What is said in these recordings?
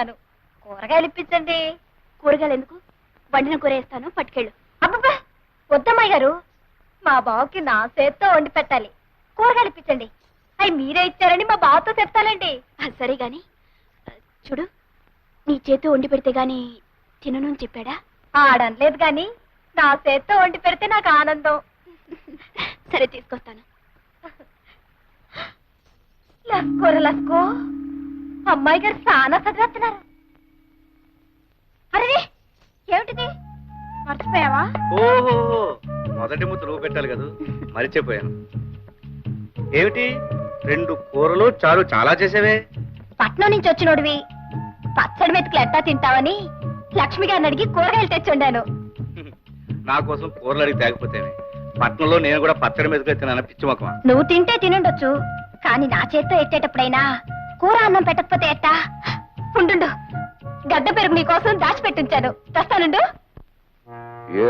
తెచ్చున్నాను కూరగాయలు ఇప్పించండి. కూరగాయలు ఎందుకు? వండిన కూర వేస్తాను పట్టుకెళ్ళు. అబ్బబ్బా! వద్దమ్మాయి గారు మా బావకి నా చేత్తో వండి పెట్టాలి. కూరగాయలు ఇప్పించండి. అవి మీరే ఇచ్చారని మా బావతో చెప్తానండి. సరే గాని చూడు నీ చేతి వండి పెడితే గాని తినను అని చెప్పాడా? ఆడనలేదు గాని నా చేత్తో వండి పెడితే నాకు ఆనందం. సరే తీసుకొస్తాను. లస్కోర లస్కో. అమ్మాయి గారు చాలా చదివేస్తున్నారు. అరే ఏమిటిది? మర్చిపోయావా? ఓహో మొదటి ముద్ద నువ్వు పెట్టాలి కదా. మరిచిపోయాను. ఏమిటి? రెండు కూరలు చారు చాలా చేసేవే? పట్నం నుంచి వచ్చినోడివి. పచ్చడి మెతుకులు ఎట్టా తింటావని లక్ష్మి గారిని అడిగి కూరగాయలు తెచ్చుండాను. నా కోసం కూరలు అడిగి తేకపోతేనే పట్నంలో నేను కూడా పచ్చడి మీద తిన్నాను పిచ్చి మొక్కమా నువ్వు తింటే తినుండొచ్చు కానీ నా చేత్తో ఎట్టేటప్పుడైనా కూర అన్నం పెట్టకపోతే ఎట్టా? ఉండు గడ్డ పెరుగు నీకోసం దాచిపెట్టించాను తెస్తానుండు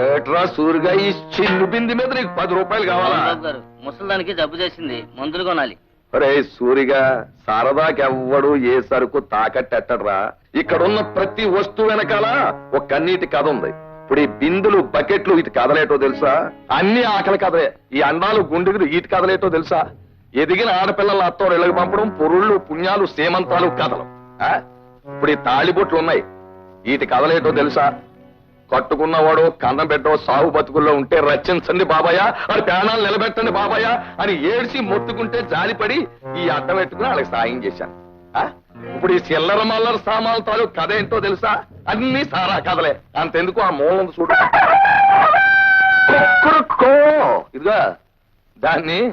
ఏట్రా సూరిగా ఈ చిన్ను బింది మీద నీకు పది రూపాయలు కావాలా? బాబు గారు ముసలిదానికి జబ్బు చేసింది. మందులు కొనాలి. రే సూరిగా సరదాకెవ్వడు ఏ సరుకు తాకట్టెట్టడ్రా? ఇక్కడున్న ప్రతి వస్తువు వెనకాల ఒక కన్నీటి కథ ఉంది. ఇప్పుడు ఈ బిందులు బకెట్లు ఇటు కదలేటో తెలుసా? అన్ని ఆకలి కథలే. ఈ అండాలు గుండెలు ఇటు కదలేటో తెలుసా? ఎదిగిన ఆడపిల్లల అత్తోడు ఇళ్ళకి పంపడం పురుళ్ళు పుణ్యాలు సేమంతాలు కథలు. ఆ? ఇప్పుడు ఈ తాళిబొట్లు ఉన్నాయి. వీటి కథలేటో తెలుసా? కట్టుకున్నవాడు కన్నం పెట్టో సాగు బతుకుల్లో ఉంటే రచించండి బాబాయ్ అది ప్రాణాలు నిలబెట్టండి బాబాయ్ అని ఏడ్చి మొత్తుకుంటే జాలిపడి ఈ అడ్డం పెట్టుకుని వాళ్ళకి సాయం చేశాను. ఆ? ఇప్పుడు ఈ చిల్లర మల్లర సామాన్ల తాలూకు కథ ఏంటో తెలుసా? అన్ని సారా కథలే. అంతెందుకు ఆ మూలం చూడు. ఇదిగా దాన్ని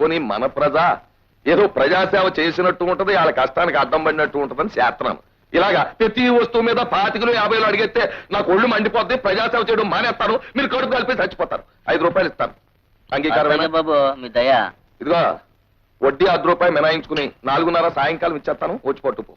పోనీ మన ప్రజ ఏదో ప్రజాసేవ చేసినట్టు ఉంటది వాళ్ళ కష్టానికి అడ్డం పడినట్టు ఉంటదని చేస్తున్నాను ఇలాగా ప్రతి వస్తువు మీద పాతికలు యాభైలు అడిగితే నాకు ఒళ్ళు మండిపోద్ది ప్రజాసేవ చేయడం మానేస్తాను మీరు కడుపు కలిపి చచ్చిపోతారు. ఐదు రూపాయలు ఇస్తాను. అట్లాగే బాబు మీ దయ. ఇదిగో వడ్డీ అర్ధ రూపాయి మినాయించుకుని నాలుగున్నర సాయంకాలం ఇచ్చేస్తాను వచ్చి పట్టుపో